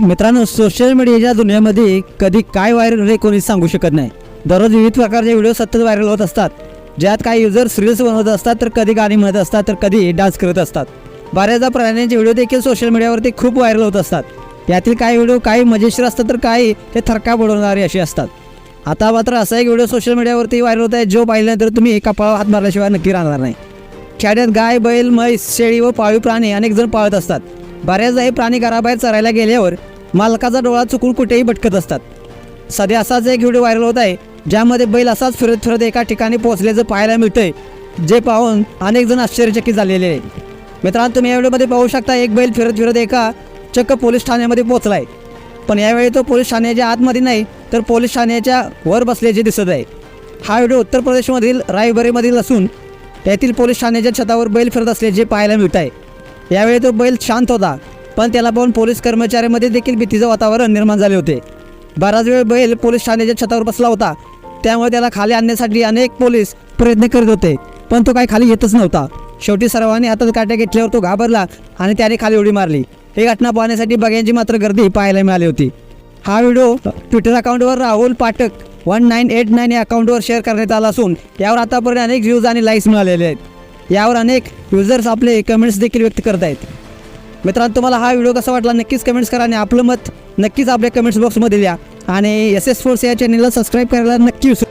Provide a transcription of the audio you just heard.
मित्रांनो सोशल मीडियाच्या दुनियामध्ये कधी काय व्हायरल होते कोणीच सांगू शकत नाही. दररोज विविध प्रकारचे व्हिडिओ सतत व्हायरल होत असतात. ज्यात काही युजर्स रील्स बनवत असतात तर कधी गाणी म्हणत असतात तर कधी डान्स करत असतात. बऱ्याचदा प्राण्यांचे व्हिडिओ देखील सोशल मीडियावरती खूप व्हायरल होत असतात. यातील काही व्हिडिओ काही मजेशीर असतात तर काही ते थरका बुडवणारे असे असतात. आता मात्र असा एक व्हिडिओ सोशल मीडियावरती व्हायरल होत आहे जो पाहिल्यानंतर तुम्ही एका पाळा हात मारल्याशिवाय नक्की राहणार नाही. खेड्यात गाय बैल म्हैस शेळी व पाळीव प्राणी अनेक जण पाळत असतात. बऱ्याचदा हे प्राणी घराबाहेर चरायला गेल्यावर मालकाचा डोळा चुकून कुठेही भटकत असतात. सध्या असाच एक व्हिडिओ व्हायरल होत आहे ज्यामध्ये बैल असाच फिरत फिरत एका ठिकाणी पोहोचल्याचं पाहायला मिळतंय जे पाहून अनेक जण आश्चर्यचकित झालेले आहे मित्रांनो तुम्ही या व्हिडिओमध्ये पाहू शकता एक बैल फिरत फिरत एका चक्क पोलीस ठाण्यामध्ये पोहोचलाय. पण यावेळी तो पोलीस ठाण्याच्या आतमध्ये नाही तर पोलीस ठाण्याच्या वर बसल्याचे दिसत आहे. हा व्हिडिओ उत्तर प्रदेशमधील रायबरेमधील असून त्यातील पोलीस ठाण्याच्या छतावर बैल फिरत असल्याचे पाहायला मिळत आहे. यावेळी तो बैल शांत होता पण त्याला पाहून पोलीस कर्मचाऱ्यांमध्ये देखील भीतीचं वातावरण निर्माण झाले होते. बराच वेळ बैल पोलीस ठाण्याच्या छतावर बसला होता. त्यामुळे त्याला खाली आणण्यासाठी अनेक पोलीस प्रयत्न करत होते पण तो काही खाली येतच नव्हता. शेवटी सर्वांनी हातात काट्या घेतल्यावर तो घाबरला आणि त्याने खाली उडी मारली. ही घटना पाहण्यासाठी बघ्यांची मात्र गर्दी पाहायला मिळाली होती. हा व्हिडिओ ट्विटर अकाउंटवर Rahul Pathak one nine eight nine या अकाउंटवर शेअर करण्यात आला असून यावर आतापर्यंत अनेक व्ह्यूज आणि लाईक्स मिळालेले आहेत. यावर अनेक युजर्स आपले कमेंट्स देखील व्यक्त करत आहेत मित्रांनो तुम्हाला हा व्हिडिओ कसा वाटला नक्कीच कमेंट्स करा आणि आपलं मत नक्कीच आपल्या कमेंट्स बॉक्समध्ये द्या आणि एस एस फोर्स या चॅनलला सबस्क्राईब करायला नक्की विसरू